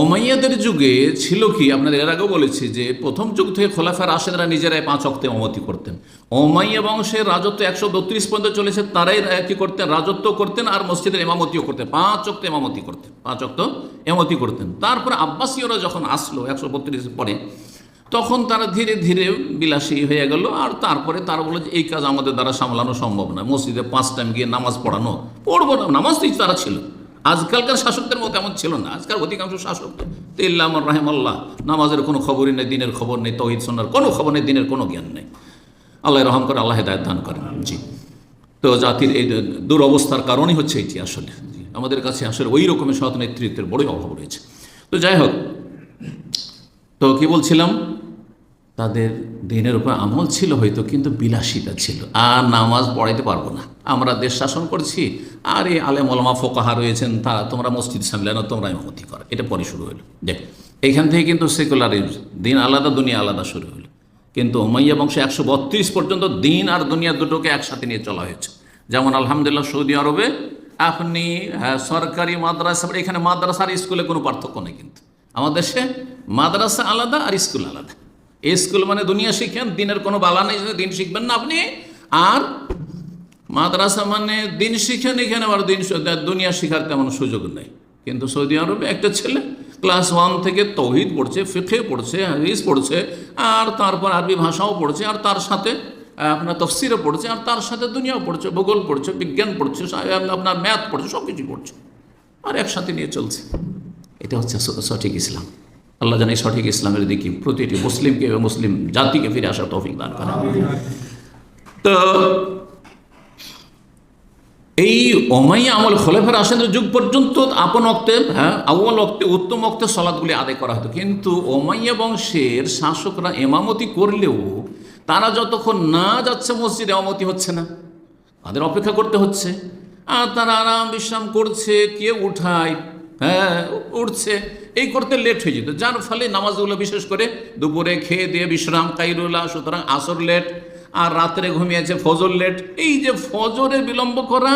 ওমাইয়াদের যুগে ছিল কি, আপনাদের এর আগেও বলেছি যে প্রথম যুগ থেকে খোলাফার রাশেদরা নিজেরাই পাঁচ অক্তে অমতি করতেন। অমাইয়া বংশের রাজত্ব একশো বত্রিশ পর্যন্ত চলেছে, তারাই কি করতেন? রাজত্ব করতেন আর মসজিদের এমামতিও করতেন। পাঁচ অক্ত এমামতি করতেন, পাঁচ অক্ত এমতি করতেন। তারপরে আব্বাসীয়রা যখন আসলো একশো বত্রিশ পরে, তখন তারা ধীরে ধীরে বিলাসী হয়ে গেল আর তারপরে তারা বলে যে, এই কাজ আমাদের দ্বারা সামলানো সম্ভব নয়। মসজিদে পাঁচ টাইম গিয়ে নামাজ পড়ানো, পড়ব না। নামাজ তারা ছিল। আজকালকার শাসকদের মতো এমন ছিল না। আজকাল অধিকাংশ শাসক তো ইল্লাম রাহেমাল্লাহ নামাজের কোনো খবরই নেই, দিনের খবর নেই, তহিদ সোনার কোনো খবর নেই, দিনের কোনো জ্ঞান নেই। আল্লাহ রহম করে, আল্লাহ হেদায়ত দান করেন। জি। তো জাতির এই দুরবস্থার কারণই হচ্ছে এটি আসলে। আমাদের কাছে আসলে ওই রকমের সৎ নেতৃত্বের বড়ই অভাব রয়েছে। তো যাই হোক, তো কি বলছিলাম? তাদের দিনের উপর আমল ছিল হয়তো কিন্তু বিলাসিতা ছিল। আর নামাজ পড়াইতে পারব না। আমরা দেশ শাসন করছি আর এই আলেম ওলামা ফোকাহা রয়েছেন তারা তোমরা মসজিদ সামলানো তোমরা ইমামতি করো। এটা পরে শুরু হলো দেখ এখান থেকে কিন্তু সেকুলার দিন আলাদা দুনিয়া আলাদা শুরু হলো কিন্তু ওমাইয়া বংশে একশো বত্রিশ পর্যন্ত দিন আর দুনিয়া দুটোকে একসাথে নিয়ে চলা হয়েছে। যেমন আলহামদুলিল্লাহ সৌদি আরবে আপনি হ্যাঁ, সরকারি মাদ্রাসা এখানে মাদ্রাসা আর স্কুলে কোনো পার্থক্য নেই কিন্তু। আমাদের দেশে মাদ্রাসা আলাদা আর স্কুল আলাদা। স্কুল মানে দুনিয়া শিখেন, দিনের কোনো বালা নেই দিন শিখবেন না আপনি। আর মাদ্রাসা মানে দিন শিখেন, এখানে আবার দিন দুনিয়া শিখার তেমন সুযোগ নেই। কিন্তু সৌদি আরবে একটা ছেলে ক্লাস ওয়ান থেকে তৌহিদ পড়ছে ফিখে পড়ছে, হাদিস পড়ছে, আর তারপর আরবি ভাষাও পড়ছে, আর তার সাথে আপনার তফসিরও পড়ছে, আর তার সাথে দুনিয়াও পড়ছে, ভূগোল পড়ছে, বিজ্ঞান পড়ছে আপনার ম্যাথ পড়ছে সব কিছু পড়ছে। আর একসাথে নিয়ে চলছে। এটা হচ্ছে সঠিক ইসলাম। আল্লাহ জানে সঠিক ইসলামের দিকে প্রতিটি মুসলিমকে এবং মুসলিম জাতিকে ফিরে আসার তৌফিক দান করেন। তো এই অমাইয়া আমল খোলেফার আসেনের যুগ পর্যন্ত আপন অক্তে হ্যাঁ আউ্ল অক্তে, উত্তম অক্তে সলাদগুলি আদায় করা হতো। কিন্তু ওমাইয়া বংশের শাসকরা এমামতি করলেও তারা যতক্ষণ না যাচ্ছে মসজিদ এমামতি হচ্ছে না। তাদের অপেক্ষা করতে হচ্ছে। আর তারা আরাম বিশ্রাম করছে কে উঠায় হ্যাঁ উঠছে। এই করতে লেট হয়ে যেত। যার ফলে নামাজগুলো বিশেষ করে দুপুরে খেয়ে দিয়ে বিশ্রাম কাইরুল্লাহ সুতরাং আসর লেট আর রাত্রে ঘুমিয়েছে ফজর লেট এই যে ফজরে বিলম্ব করা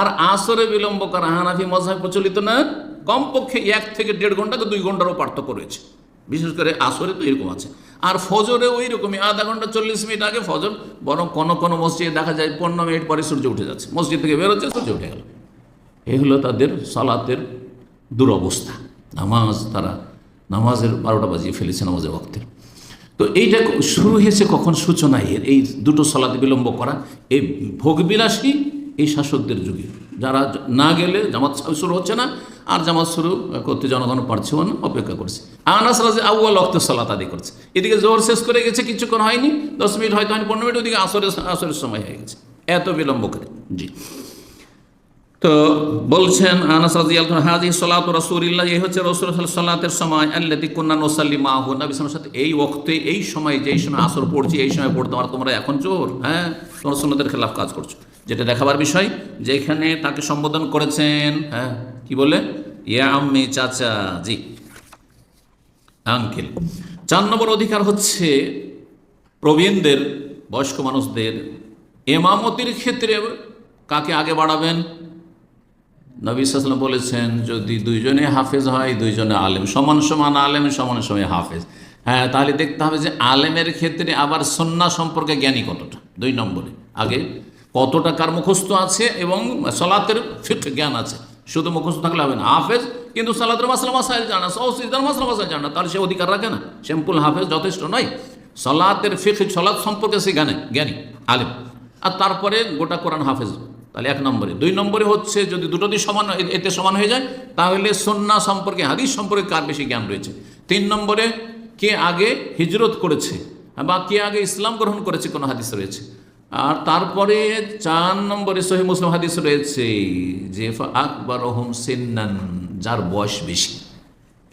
আর আসরে বিলম্ব করা, হানাফি মজাহ প্রচলিত না? কমপক্ষে এক থেকে দেড় ঘন্টাকে দুই ঘন্টারও পার্থক্য রয়েছে। বিশেষ করে আসরে তো এরকম আছে। আর ফজরে ওই রকমই, আধা ঘণ্টা চল্লিশ মিনিট আগে ফজর, বরং কোনো কোনো মসজিদে দেখা যায় পনেরো মিনিট পরে সূর্য উঠে যাচ্ছে। মসজিদ থেকে বেরোচ্ছে, সূর্য উঠে গেল। এগুলো তাদের সালাতের দুরবস্থা। নামাজ, তারা নামাজের বারোটা বাজিয়ে ফেলেছে নামাজের ওয়াক্তের তো এইটা শুরু হয়েছে কখন? সূচনা এর। এই দুটো সালাতে বিলম্ব করা। এই ভোগবিলাসী এই শাসকদের যুগে। যারা না গেলে জামাত শুরু হচ্ছে না, আর জামাত শুরু করতে জনগণ পারছেও না, অপেক্ষা করছে। আনাস রাজে আউ্য়াল অক্ত সালাত আদি করছে। এদিকে জোর শেষ করে গেছে, কিছুক্ষণ হয়নি, দশ মিনিট হয়তো হয়নি, পনেরো মিনিট, ওদিকে আসরের আসরের সময় হয়ে গেছে। এত বিলম্ব করে। জি। তো বলছেন আনাস হাজি সালাতু রাসূলিল্লাহ এই হচ্ছে রাসূল সাল্লাতের সময় আল্লাতি কুন্না নুসাল্লি মাহু নবী সাল্লাল্লাহু সাথে এই ওয়াক্তে এই সময়, যেই সময় আসর পড়ছি, এই সময় পড়তে আর তোমরা এখন চোর হ্যাঁ? তোমরা সুন্নতের খেলাফ কাজ করছ। যেটা দেখাবার বিষয়, যেখানে তাকে সম্বোধন করেছেন হ্যাঁ? কি বলে? ইয়া আম্মি চাচা জি। আঙ্কেল। চার নম্বর অধিকার হচ্ছে প্রবীণদের, বয়স্ক মানুষদের, এমামতির ক্ষেত্রে কাকে আগে বাড়াবেন? নবী সাল্লাম বলেছেন, যদি দুইজনে হাফেজ হয়, দুইজনে আলেম। সমান সমান আলেম, সমান সমান হাফেজ। হ্যাঁ তাহলে দেখতে হবে যে আলেমের ক্ষেত্রে আবার সন্না সম্পর্কে জ্ঞানী কতটা? দুই নম্বরে। আগে, কতটা কার মুখস্থ আছে এবং সলাতের ফিট জ্ঞান আছে? শুধু মুখস্থ থাকলে হবে না। হাফেজ, কিন্তু সালাতের মাসলা মাসাইল জানা সৌ সিজদার মাসলা মাসাইল জানা, তাহলে সে অধিকার রাখে না। সিম্পল হাফেজ যথেষ্ট নয়। সলাতের ফিক সলাৎ সম্পর্কে সে জ্ঞানে, জ্ঞানী, আলেম। আর তারপরে গোটা কোরআন হাফেজ। তাহলে এক নম্বরে। দুই নম্বরে হচ্ছে যদি দুটো দিয়ে সমান এতে সমান হয়ে যায়, তাহলে সন্না সম্পর্কে, হাদিস সম্পর্কে কার বেশি জ্ঞান রয়েছে? তিন নম্বরে, কে আগে হিজরত করেছে বা কে আগে ইসলাম গ্রহণ করেছে কোনো হাদিস রয়েছে? আর তারপরে চার নম্বরে সহি মুসলিম হাদিস রয়েছে যে আকবর হোম সিন্নান, যার বয়স বেশি।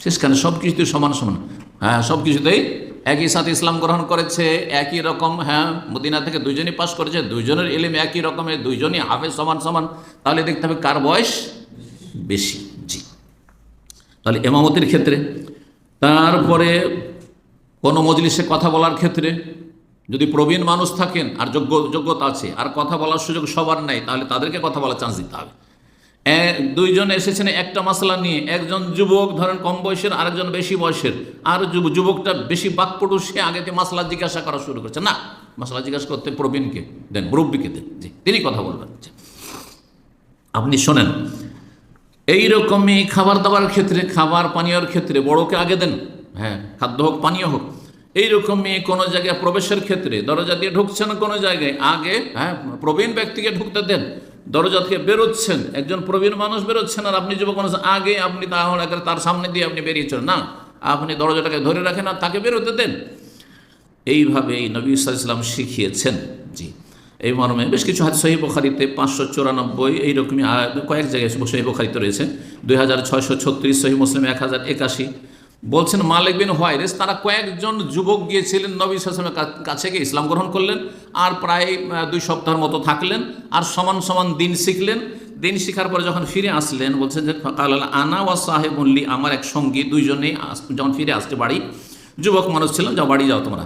শেষখানে সব কিছুতে সমান সমান। হ্যাঁ সব কিছুতেই একই সাথে ইসলাম গ্রহণ করেছে, একই রকম হ্যাঁ মদিনা থেকে দুইজনই পাশ করেছে, দুইজনের এলিম একই রকমের দুইজনই হাফেজ সমান সমান। তাহলে দেখতে হবে কার বয়স? বেশি, জি। তাহলে এমামতির ক্ষেত্রে, তারপরে কোনো মজলিসে কথা বলার ক্ষেত্রে, যদি প্রবীণ মানুষ থাকেন আর যোগ্য, যোগ্যতা আছে, আর কথা বলার সুযোগ সবার নেই, তাহলে তাদেরকে কথা বলার চান্স দিতে হবে। দুইজন এসেছেন একটা মশলা নিয়ে। একজন যুবক, ধরেন কম বয়সের, আরেকজন বেশি বয়সের। আর যুব- যুবকটা বেশি বাকপটু সে আগে থেকে মাসলা জিজ্ঞাসা করা শুরু করছে। না মশলা জিজ্ঞাসা করতে প্রবীণকে দেন, মুরব্বীকে দেন। জি, তিনি কথা বলবেন। আপনি শোনেন এই রকমই খাবার দাবার ক্ষেত্রে, খাবার পানীয়র ক্ষেত্রে, বড়কে আগে দেন। হ্যাঁ খাদ্য হোক, পানীয় হোক। এইরকমই কোনো জায়গায় প্রবেশের ক্ষেত্রে, দরজা দিয়ে ঢুকছেন কোনো জায়গায়, আগে হ্যাঁ প্রবীণ ব্যক্তিকে ঢুকতে দেন। দরজা থেকে বেরোচ্ছেন, একজন প্রবীণ মানুষ বেরোচ্ছেন আর আপনি যুবক মানুষ, আগে আপনি তাহলে তার সামনে দিয়ে আপনি বেরিয়েছেন না, আপনি দরজাটাকে ধরে রাখেন আর তাকে বেরোতে দেন। এইভাবে এই নবী ইসলাম শিখিয়েছেন। জি, এই মর্মে বেশ কিছু হাত সহি বখারিতে পাঁচশো চুরানব্বই, এইরকমই কয়েক জায়গায় সহি বখারিতে রয়েছে। দুই হাজার ছয়শো ছত্রিশ, সহি মুসলিম এক হাজার একাশি। বলছেন মালিক বিন হোয়াইরেস, তারা কয়েকজন যুবক গিয়েছিলেন নবী ইসলামের কাছে গিয়ে ইসলাম গ্রহণ করলেন আর প্রায় দুই সপ্তাহের মতো থাকলেন আর সমান সমান দিন শিখলেন। দিন শিখার পরে যখন ফিরে আসলেন, বলছেন যে কাল আনা ওয়া সাহেবুল্লি আমার এক সঙ্গী দুইজনেই যখন ফিরে আসতে বাড়ি, যুবক মানুষ ছিলাম যাও বাড়ি যাও তোমরা।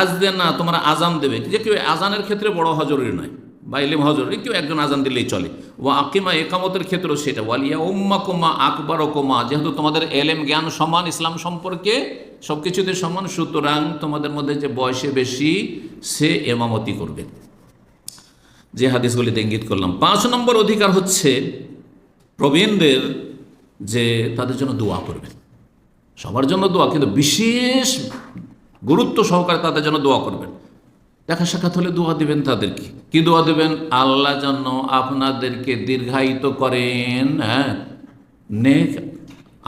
আজ দেন না, তোমরা আজান দেবে। যে কেউ আজানের ক্ষেত্রে বড় হজরুরি নয়। বা ইলিম হজরুরি কেউ একজন আজান দিলেই চলে। ও আকিমা, একামতের ক্ষেত্রেও সেটা। ওয়ালিয়া উম্মা কুমা আকবর কুমা, যেহেতু তোমাদের এলেম, জ্ঞান সমান ইসলাম সম্পর্কে সব কিছুতে সমান সুতরাং তোমাদের মধ্যে যে বয়সে বেশি, সে এমামতি করবে। যে হাদিসগুলিতে ইঙ্গিত করলাম। পাঁচ নম্বর অধিকার হচ্ছে প্রবীণদের যে তাদের জন্য দোয়া করবেন সবার জন্য দোয়া, কিন্তু বিশেষ গুরুত্ব সহকারে তাদের জন্য দোয়া করবেন। দেখা সাক্ষাৎ হলে দোয়া দিবেন তাদেরকে। কি দোয়া দেবেন? আল্লাহ যেন আপনাদেরকে দীর্ঘায়িত করেন হ্যাঁ? নেক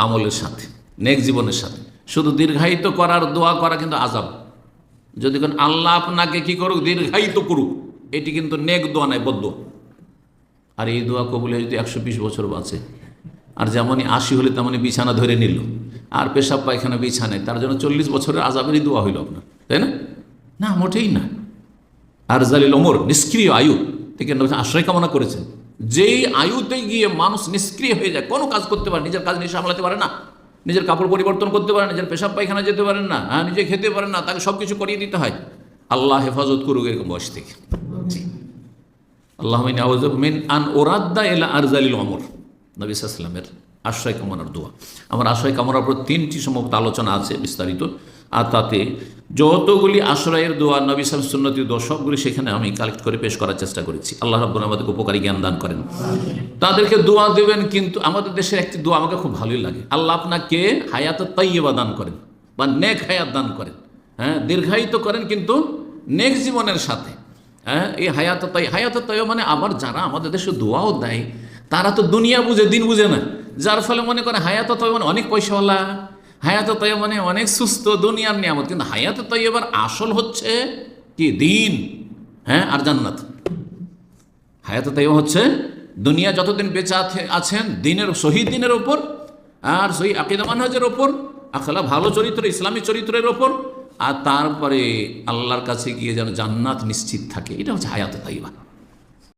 আমলের সাথে, নেক জীবনের সাথে। শুধু দীর্ঘায়িত করার দোয়া করা কিন্তু আজাব যদি কোন আল্লাহ আপনাকে কি করুক, দীর্ঘায়িত করুক, এটি কিন্তু নেক দোয়া নয় বদ্ধ আর এই দোয়া কবুলে যদি একশো বিশ বছর বাঁচে, আর যেমনই আশি হলে তেমনই বিছানা ধরে নিল, আর পেশাব পায়খানা বিছানায়, তার জন্য চল্লিশ বছরের আজাবেরই দোয়া হইল আপনার, তাই না? না, মোটেই না। আর জালিল ওমর নিষ্ক্রিয় আয়ু। থেকে আশ্রয় কামনা করেছেন। যেই আয়ুতে গিয়ে মানুষ নিষ্ক্রিয় হয়ে যায়, কোনো কাজ করতে পারে নিজের কাজ নিজে সামলাতে পারে না, নিজের কাপড় পরিবর্তন করতে পারে নিজের পেশাব পায়খানা যেতে পারেন না হ্যাঁ নিজে খেতে পারেন না, তাকে সব কিছু করিয়ে দিতে হয়। আল্লাহ হেফাজত করুক এরকম বয়স থেকে। আল্লাহ মিন আন ওরাদ্দা এলা আরজালিল অমর নবী সাল্লামের আশ্রয় কামনার দোয়া। আমার আশ্রয় কামনার উপর তিনটি সম্ভবত আলোচনা আছে বিস্তারিত। আর তাতে যতগুলি আশ্রয়ের দোয়া নবী সাল সুন্নতির দোয়া সবগুলি সেখানে আমি কালেক্ট করে পেশ করার চেষ্টা করেছি। আল্লাহ রাব্বুল আমাদেরকে উপকারী জ্ঞান দান করেন। তাদেরকে দোয়া দেবেন কিন্তু আমাদের দেশের একটি দোয়া আমাকে খুব ভালোই লাগে। আল্লাহ আপনাকে হায়াত তাইয়েবা দান করেন বা নেক হায়াত দান করেন। হ্যাঁ দীর্ঘায়িত করেন কিন্তু নেক জীবনের সাথে। হ্যাঁ এই হায়াত তাই হায়াত তাই মানে আবার যারা আমাদের দেশে দোয়াও দেয় তারা তো দুনিয়া বুঝে দিন বুঝে না। যার ফলে মনে করে হায়াত তাই মানে অনেক পয়সাওয়ালা। হায়াত তাই মানে অনেক সুস্থ দুনিয়ার নিয়ামত। কিন্তু হায়াত তাই এবার আসল হচ্ছে কি? দিন হ্যাঁ আর জান্নাত। হায়াত তাই হচ্ছে দুনিয়া যতদিন বেঁচে আছেন, দিনের, শহীদ দিনের ওপর, আর সহি আকিদা মানহাজের ওপর, আখলা ভালো চরিত্র, ইসলামী চরিত্রের ওপর, আর তারপরে আল্লাহর কাছে গিয়ে যেন জান্নাত নিশ্চিত থাকে। এটা হচ্ছে হায়াত তাইবা